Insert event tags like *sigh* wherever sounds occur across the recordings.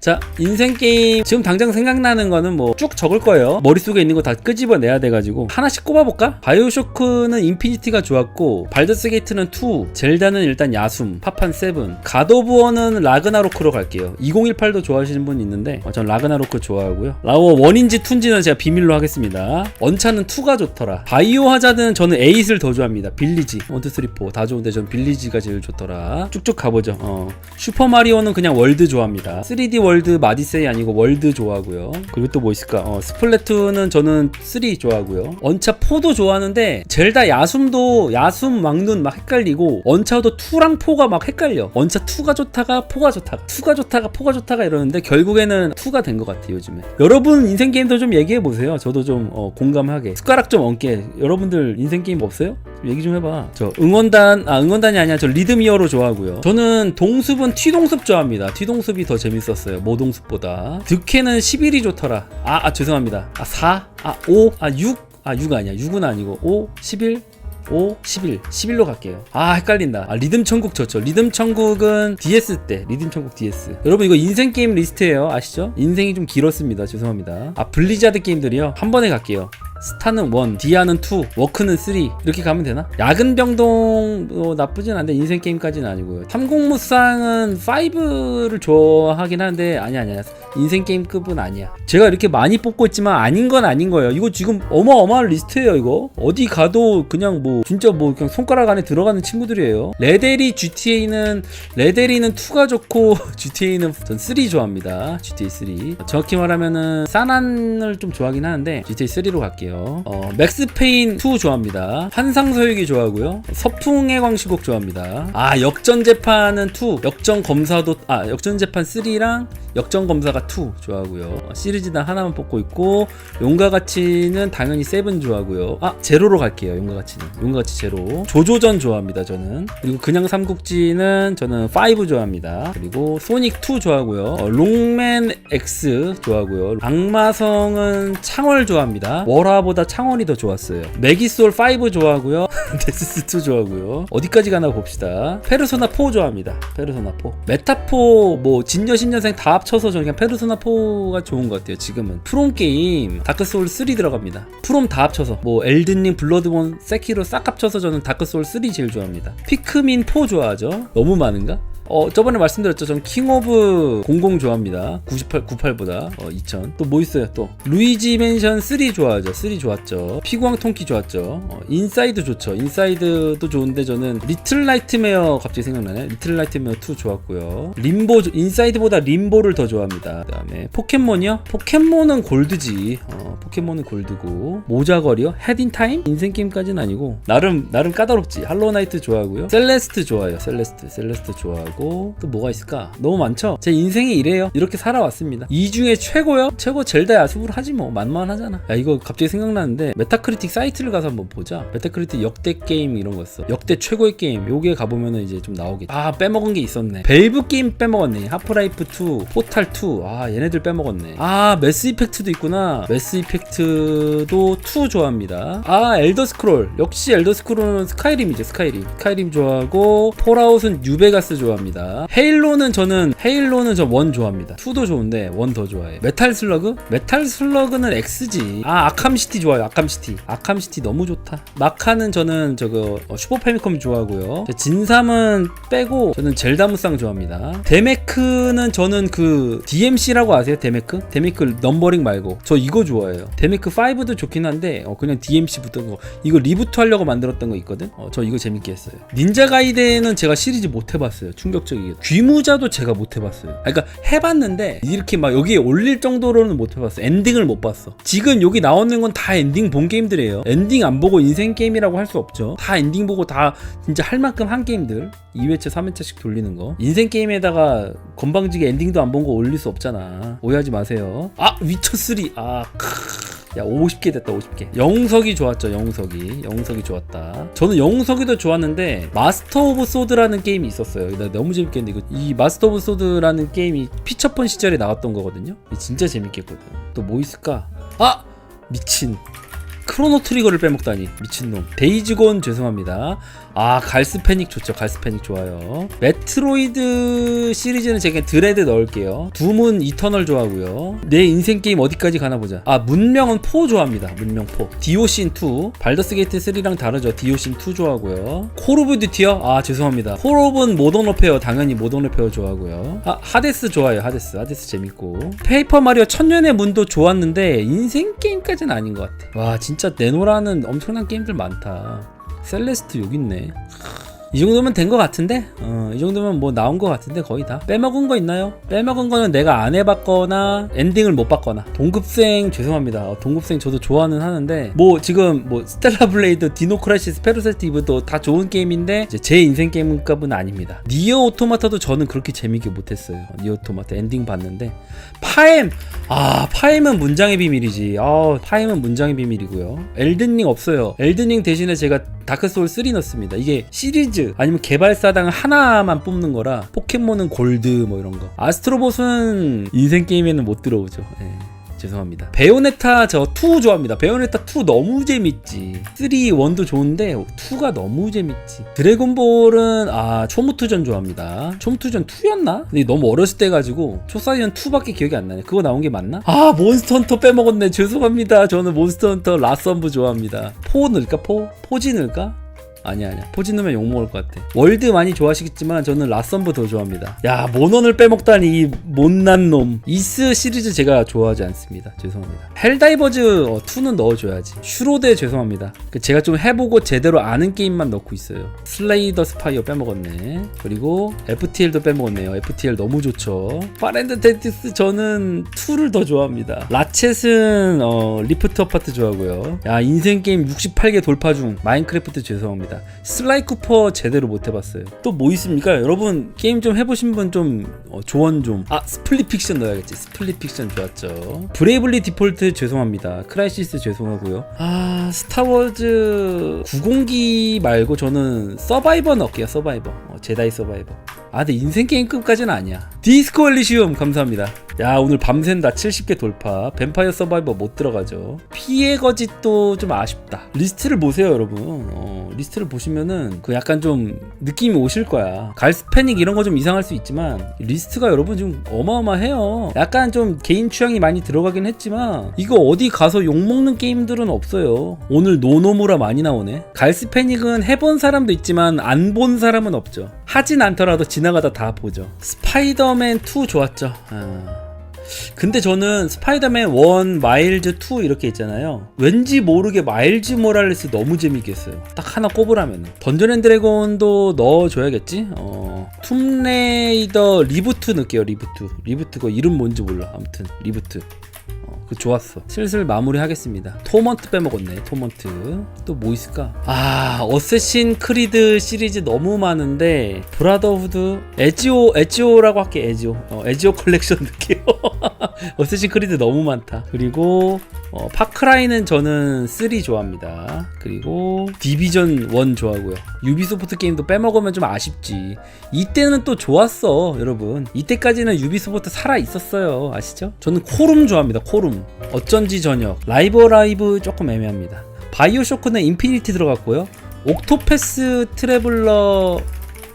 자 인생 게임 지금 당장 생각나는 거는 뭐 쭉 적을 거예요. 머릿속에 있는 거 다 끄집어내야 돼가지고 하나씩 꼽아볼까? 바이오쇼크는 인피니티가 좋았고 발더스 게이트는 2 젤다는 일단 야숨 파판 7 가도부어는 라그나로크로 갈게요. 2018도 좋아하시는 분 있는데 어, 전 라그나로크 좋아하고요. 라워 원인지 툰지는 제가 비밀로 하겠습니다. 언차는 2가 좋더라. 바이오 하자드는 저는 에잇을 더 좋아합니다. 빌리지. 1, 2, 3, 4 다 좋은데 전 빌리지가 제일 좋더라. 쭉쭉 가보죠. 어. 슈퍼마리오는 그냥 월드 좋아합니다. 3D 월드 마디세이 아니고 월드 좋아하고요. 그리고 또 뭐 있을까? 어, 스플래툰은 저는 3 좋아하고요. 언차 4도 좋아하는데 젤다 야숨도 야숨 막눈 막 헷갈리고 언차도 2랑 4가 막 헷갈려. 언차 2가 좋다가 4가 좋다가 2가 좋다가 4가 좋다가 이러는데 결국에는 2가 된 것 같아요 요즘에. 여러분 인생 게임도 좀 얘기해 보세요. 저도 좀 어, 공감하게. 숟가락 좀 얹게. 여러분들 인생 게임 없어요? 좀 얘기 좀 해봐. 저 응원단 아 응원단이 아니야 저 리드미어로 좋아하고요. 저는 동숲은 튀동숲 좋아합니다. 튀동숲이 더 재밌었어요 모동숲보다 득회는 11이 좋더라 아, 아 죄송합니다 아 4? 아 5? 아 6? 아 6 아니야 6은 아니고 5? 11? 5, 11, 11로 갈게요. 아 헷갈린다. 아 리듬 천국 좋죠. 리듬 천국은 DS 때 리듬 천국 DS. 여러분 이거 인생 게임 리스트예요. 아시죠? 인생이 좀 길었습니다. 죄송합니다. 아 블리자드 게임들이요. 한 번에 갈게요. 스타는 1, 디아는 2, 워크는 3 이렇게 가면 되나? 야근 병동 뭐 나쁘진 않은데 인생 게임까지는 아니고요. 탐공무쌍은 5를 좋아하긴 하는데 아니야 아니야 인생 게임급은 아니야. 제가 이렇게 많이 뽑고 있지만 아닌 건 아닌 거예요. 이거 지금 어마어마한 리스트예요 이거. 어디 가도 그냥 뭐 진짜 뭐 그냥 손가락 안에 들어가는 친구들이에요. 레데리 GTA는 레데리는 2가 좋고 *laughs* GTA는 전 3 좋아합니다. GTA 3. 정확히 말하면은 사난을 좀 좋아하긴 하는데 GTA 3로 갈게요. 어, 맥스페인 2 좋아합니다. 환상서유기 좋아하고요. 서풍의 광시곡 좋아합니다. 아 역전 재판은 2, 역전 검사도 아 역전 재판 3랑 역전 검사가 2 좋아하고요. 어, 시리즈당 하나만 뽑고 있고 용과 같이는 당연히 7 좋아하고요. 아 제로로 갈게요. 용과 같이는 용과 같이 제로. 조조전 좋아합니다. 저는 그리고 그냥 삼국지는 저는 5 좋아합니다. 그리고 소닉 2 좋아하고요. 어, 롱맨 X 좋아하고요. 악마성은 창월 좋아합니다. 월화 보다 창월이 더 좋았어요. 메기솔 5 좋아하고요. *laughs* 데스스 2 좋아하고요. 어디까지 가나 봅시다. 페르소나 4 좋아합니다. 페르소나 4. 메타4 뭐 진여 신년생 다 합쳐서 저는 그냥 페르소나 4가 좋은 것 같아요. 지금은 프롬 게임 다크 소울 3 들어갑니다. 프롬 다 합쳐서 뭐 엘든링, 블러드본, 세키로 싹 합쳐서 저는 다크 소울 3 제일 좋아합니다. 피크민 4 좋아하죠. 너무 많은가? 어 저번에 말씀드렸죠. 전 킹 오브 00 좋아합니다. 98 98보다. 어 2000 또 뭐 있어요 또? 루이지 맨션 3 좋아하죠. 3 좋았죠. 피구왕 통키 좋았죠. 어, 인사이드 좋죠. 인사이드도 좋은데 저는 리틀 나이트메어 갑자기 생각나네. 리틀 나이트메어 2 좋았고요. 림보 조- 인사이드보다 림보를 더 좋아합니다. 그다음에 포켓몬이요? 포켓몬은 골드지. 어, 포켓몬은 골드고. 모자거리요? 헤딩 타임 인생 게임까지는 아니고. 나름 나름 까다롭지. 할로나이트 좋아하고요. 셀레스트 좋아요. 셀레스트 셀레스트 좋아하고 또 뭐가 있을까? 너무 많죠? 제 인생이 이래요. 이렇게 살아왔습니다. 이 중에 최고요? 최고 젤다 야수부를 하지 뭐. 만만하잖아. 야 이거 갑자기 생각나는데 메타크리틱 사이트를 가서 한번 보자. 메타크리틱 역대 게임 이런 거 있어. 역대 최고의 게임. 요게 가보면은 이제 좀 나오겠지. 아 빼먹은 게 있었네. 벨브 게임 빼먹었네. 하프라이프 2 포탈 2 아 얘네들 빼먹었네. 아 매스 이펙트도 있구나. 매스 이펙트도 2 좋아합니다. 아 엘더 스크롤. 역시 엘더 스크롤은 스카이림이죠 스카이림. 스카이림 좋아하고 폴아웃은 뉴베가스 좋아합니다 헤일로는 저는 헤일로는 저 원 좋아합니다. 2도 좋은데 원 더 좋아해. 메탈 슬러그? 메탈 슬러그는 X지. 아 아캄시티 좋아요 아캄시티. 아캄시티 너무 좋다. 마카는 저는 저거 어, 슈퍼 패미컴 좋아하고요. 저 진삼은 빼고 저는 젤다 무쌍 좋아합니다. 데메크는 저는 그 DMC라고 아세요? 데메크? 데메크 넘버링 말고. 저 이거 좋아해요. 데메크 5도 좋긴 한데 어, 그냥 DMC 붙은 거. 이거 리부트 하려고 만들었던 거 있거든? 어, 저 이거 재밌게 했어요. 닌자 가이덴은 제가 시리즈 못 해봤어요. 충격 적이게 귀무자도 제가 못 해봤어요. 아, 그러니까 해봤는데 이렇게 막 여기에 올릴 정도로는 못 해봤어 엔딩을 못 봤어. 지금 여기 나오는 건 다 엔딩 본 게임들이에요. 엔딩 안 보고 인생 게임이라고 할 수 없죠. 다 엔딩 보고 다 진짜 할 만큼 한 게임들. 2회차 3회차씩 돌리는 거. 인생 게임에다가 건방지게 엔딩도 안 본 거 올릴 수 없잖아. 오해하지 마세요. 아 위쳐 3 아 크. 야 50개 됐다 50개. 영웅석이 좋았죠 영웅석이. 영웅석이 좋았다. 저는 영웅석이도 좋았는데 마스터 오브 소드라는 게임이 있었어요. 나 너무 재밌게 했는데 이거. 이 마스터 오브 소드라는 게임이 피처폰 시절에 나왔던 거거든요. 진짜 재밌게 했거든. 또 뭐 있을까? 아! 미친. 크로노 트리거를 빼먹다니. 미친놈. 데이즈곤 죄송합니다 아 갈스 패닉 좋죠. 갈스 패닉 좋아요. 메트로이드 시리즈는 제가 드레드 넣을게요. 둠은 이터널 좋아하고요. 내 인생 게임 어디까지 가나 보자. 아 문명은 4 좋아합니다. 문명 4 디오신 2 발더스 게이트 3랑 다르죠. 디오신 2 좋아하고요. 콜 오브 듀티요? 아 죄송합니다. 콜 오브는 모던 워페어 당연히 모던 워페어 좋아하고요. 아 하데스 좋아요. 하데스. 하데스 재밌고. 페이퍼 마리오 천년의 문도 좋았는데 인생 게임까지는 아닌 것 같아. 와 진짜 내노라는 엄청난 게임들 많다 셀레스트 여기 있네. 이 정도면 된 것 같은데? 어, 이 정도면 뭐 나온 것 같은데 거의 다. 빼먹은 거 있나요? 빼먹은 거는 내가 안 해봤거나 엔딩을 못 봤거나. 동급생 죄송합니다. 어, 동급생 저도 좋아는 하는데 뭐 지금 뭐 스텔라 블레이드 디노 크라시스 페르셀트 이브도 다 좋은 게임인데 제 인생 게임값은 아닙니다. 니어 오토마타도 저는 그렇게 재밌게 못했어요. 니어 오토마타 엔딩 봤는데. 파엠! 아 파엠은 문장의 비밀이지. 아 파엠은 문장의 비밀이고요. 엘든링 없어요. 엘든링 대신에 제가 다크소울 3 넣습니다. 이게 시리즈 아니면 개발사당 하나만 뽑는 거라 포켓몬은 골드 뭐 이런 거 아스트로봇은 인생 게임에는 못 들어오죠 예. 죄송합니다. 베요네타 저 2 좋아합니다. 베요네타 2 너무 재밌지. 3, 1도 좋은데 2가 너무 재밌지. 드래곤볼은 아 초무투전 좋아합니다. 초무투전 2였나? 근데 너무 어렸을 때 가지고 초사이언 2밖에 기억이 안 나네. 그거 나온 게 맞나? 아 몬스터 헌터 빼먹었네. 죄송합니다. 저는 몬스터 헌터 라썸브 좋아합니다. 포 넣을까? 포? 포지 넣을까? 아니야 아니야. 포지 넣으면 욕먹을 것 같아. 월드 많이 좋아하시겠지만 저는 라썸브 더 좋아합니다. 야 모넌을 빼먹다니 이 못난 놈. 이스 시리즈 제가 좋아하지 않습니다. 죄송합니다. 헬다이버즈 어, 2는 넣어줘야지. 슈로데 죄송합니다. 그 제가 좀 해보고 제대로 아는 게임만 넣고 있어요. 슬레이더 스파이어 빼먹었네. 그리고 FTL도 빼먹었네요. FTL 너무 좋죠. 파렌드 테티스 저는 2를 더 좋아합니다. 라쳇은 어, 리프트 어파트 좋아하고요. 야 인생 게임 68개 돌파 중 마인크래프트 죄송합니다 슬라이 쿠퍼 제대로 못 해봤어요. 또 뭐 있습니까? 여러분 게임 좀 해보신 분좀 어, 조언 좀 아 스플릿 픽션 넣어야겠지. 스플릿 픽션 좋았죠. 브레이블리 디폴트 죄송합니다. 크라이시스 죄송하고요. 아 스타워즈 9공기 말고 저는 서바이버 넣을게요 서바이버. 어, 제다이 서바이버. 아 근데 인생 게임급까지는 아니야. 디스코 엘리시움 감사합니다. 야 오늘 밤샌다 70개 돌파. 뱀파이어 서바이버 못 들어가죠. 피해 거짓도 좀 아쉽다. 리스트를 보세요 여러분. 어, 리스트를 보시면은 그 약간 좀 느낌이 오실 거야. 갈스 패닉 이런 거 좀 이상할 수 있지만 리스트가 여러분 좀 어마어마해요. 약간 좀 개인 취향이 많이 들어가긴 했지만 이거 어디 가서 욕먹는 게임들은 없어요. 오늘 노노무라 많이 나오네. 갈스 패닉은 해본 사람도 있지만 안 본 사람은 없죠. 하진 않더라도 지나가다 다 보죠. 스파이더맨 2 좋았죠. 아. 근데 저는 스파이더맨 1, 마일즈 2 이렇게 있잖아요. 왠지 모르게 마일즈 모랄레스 너무 재밌게 했어요. 딱 하나 꼽으라면. 던전 앤 드래곤도 넣어줘야겠지? 어. 툼레이더 리부트 넣을게요, 리부트. 리부트 그 이름 뭔지 몰라. 아무튼, 리부트. 어, 그 좋았어. 슬슬 마무리 하겠습니다. 토먼트 빼먹었네. 토먼트. 또 뭐 있을까? 아, 어쌔신 크리드 시리즈 너무 많은데 브라더후드 에지오 에지오라고 할게. 에지오. 어, 에지오 컬렉션 넣을게요. *laughs* 어쌔신 크리드 너무 많다. 그리고 어, 파크라이는 저는 3 좋아합니다. 그리고 디비전 1 좋아하고요. 유비소프트 게임도 빼먹으면 좀 아쉽지. 이때는 또 좋았어, 여러분. 이때까지는 유비소프트 살아 있었어요. 아시죠? 저는 코룸 좋아합니다. 코룸. 어쩐지 저녁. 라이브 라이브 조금 애매합니다. 바이오 쇼크는 인피니티 들어갔고요. 옥토패스 트래블러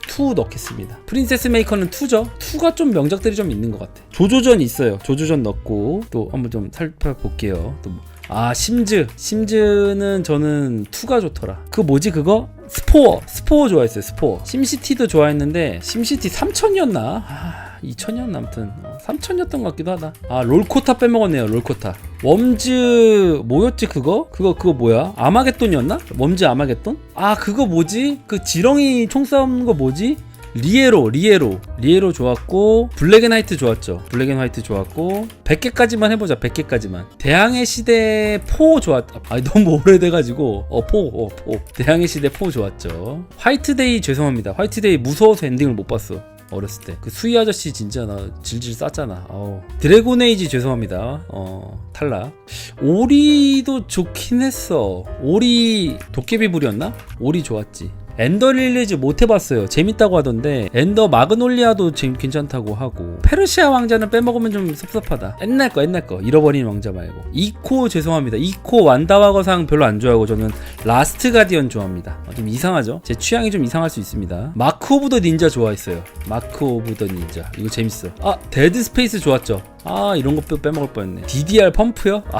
2 넣겠습니다. 프린세스 메이커는 2죠. 2가 좀 명작들이 좀 있는 것 같아. 조조전 있어요. 조조전 넣고 또 한번 좀 살펴볼게요. 또 뭐. 아 심즈 심즈는 저는 2가 좋더라 그 뭐지 그거? 스포어 스포어 좋아했어요 스포어 심시티도 좋아했는데 심시티 3000이었나? 아 2000이었나 아무튼 어, 3000이었던 것 같기도 하다 아 롤코타 빼먹었네요 롤코타 웜즈 뭐였지 그거? 그거 그거 뭐야? 아마겟돈이었나? 웜즈 아마겟돈? 아 그거 뭐지? 그 지렁이 총 싸우는 거 뭐지? 리에로 리에로 리에로 좋았고 블랙앤화이트 좋았죠 블랙앤화이트 좋았고 100개까지만 해보자 100개까지만 대항해 시대 4 좋았 아 너무 오래돼가지고 어4어포 대항해 시대 4 좋았죠 화이트데이 죄송합니다 화이트데이 무서워서 엔딩을 못 봤어 어렸을 때. 그 수희 아저씨 진짜 나 질질 쌌잖아. 어우. 드래곤 에이지 죄송합니다. 어 탈락. 오리도 좋긴 했어. 오리 도깨비 불이었나? 오리 좋았지 엔더 릴리즈 못 해봤어요. 재밌다고 하던데 엔더 마그놀리아도 재밌 괜찮다고 하고 페르시아 왕자는 빼먹으면 좀 섭섭하다. 옛날 거 옛날 거 잃어버린 왕자 말고 이코 죄송합니다. 이코 완다와거상 별로 안 좋아하고 저는 라스트 가디언 좋아합니다. 어, 좀 이상하죠? 제 취향이 좀 이상할 수 있습니다. 마크 오브 더 닌자 좋아했어요. 마크 오브 더 닌자 이거 재밌어. 아 데드 스페이스 좋았죠. 아 이런 거 빼- 빼먹을 뻔했네. DDR 펌프요? 아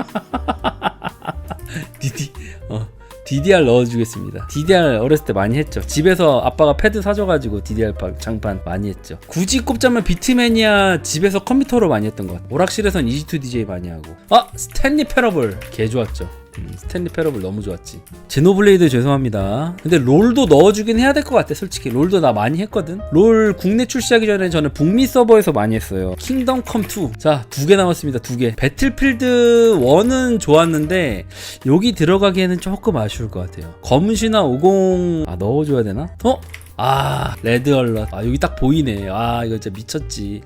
*laughs* DD 어 DDR 넣어주겠습니다. DDR 어렸을 때 많이 했죠. 집에서 아빠가 패드 사줘가지고 DDR 파- 장판 많이 했죠. 굳이 꼽자면 비트매니아 집에서 컴퓨터로 많이 했던 것 같아요. 오락실에선 EG2DJ 많이 하고. 아 스탠리 패러블 개 좋았죠. 음, 스탠리 패러블 너무 좋았지. 제노블레이드 죄송합니다. 근데 롤도 넣어주긴 해야 될 것 같아. 솔직히 롤도 나 많이 했거든. 롤 국내 출시하기 전에 저는 북미 서버에서 많이 했어요. 킹덤 컴 2. 자, 두 개 남았습니다. 두 개. 배틀필드 1은 좋았는데 여기 들어가기에는 조금 아쉬울 것 같아요. 검신화 50 아 넣어줘야 되나? 어? 아 레드 얼럿 아 여기 딱 보이네 아 이거 진짜 미쳤지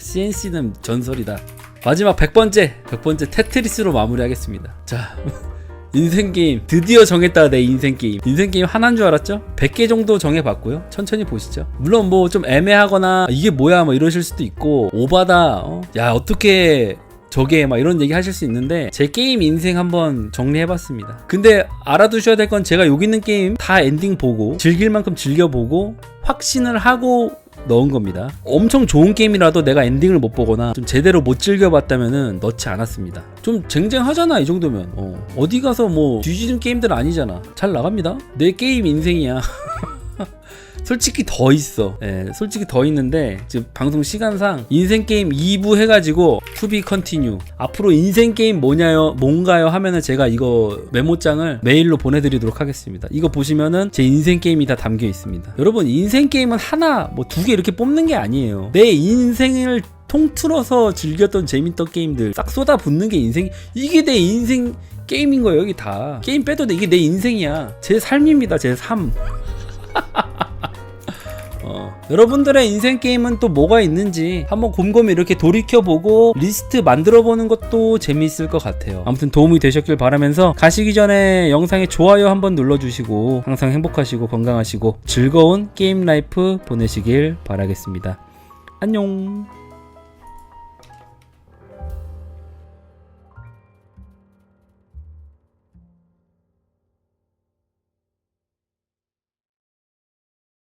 CNC는 전설이다 마지막 100번째 100번째 테트리스로 마무리하겠습니다 자 *laughs* 인생 게임 드디어 정했다 내 인생 게임 인생 게임 하나인 줄 알았죠? 100개 정도 정해봤고요 천천히 보시죠 물론 뭐 좀 애매하거나 이게 뭐야 뭐 이러실 수도 있고 오바다 어? 야 어떻게 저게 막 이런 얘기 하실 수 있는데 제 게임 인생 한번 정리해봤습니다. 근데 알아두셔야 될 건 제가 여기 있는 게임 다 엔딩 보고 즐길 만큼 즐겨보고 확신을 하고 넣은 겁니다. 엄청 좋은 게임이라도 내가 엔딩을 못 보거나 좀 제대로 못 즐겨봤다면은 넣지 않았습니다. 좀 쟁쟁하잖아 이 정도면 어. 어디 가서 뭐 뒤지는 게임들 아니잖아. 잘 나갑니다. 내 게임 인생이야. *laughs* 솔직히 더 있어. 예, 솔직히 더 있는데 지금 방송 시간상 인생 게임 2부 해가지고 투비 컨티뉴 앞으로 인생 게임 뭐냐요, 뭔가요 하면은 제가 이거 메모장을 메일로 보내드리도록 하겠습니다. 이거 보시면은 제 인생 게임이 다 담겨 있습니다. 여러분 인생 게임은 하나 뭐 두 개 이렇게 뽑는 게 아니에요. 내 인생을 통틀어서 즐겼던 재밌던 게임들 싹 쏟아 붓는 게 인생 이게 내 인생 게임인 거예요 여기 다 게임 빼도 돼 이게 내 인생이야 제 삶입니다 제삶 어, *laughs* 여러분들의 인생 게임은 또 뭐가 있는지 한번 곰곰이 이렇게 돌이켜보고 리스트 만들어보는 것도 재미있을 것 같아요. 아무튼 도움이 되셨길 바라면서 가시기 전에 영상에 좋아요 한번 눌러주시고 항상 행복하시고 건강하시고 즐거운 게임 라이프 보내시길 바라겠습니다. 안녕.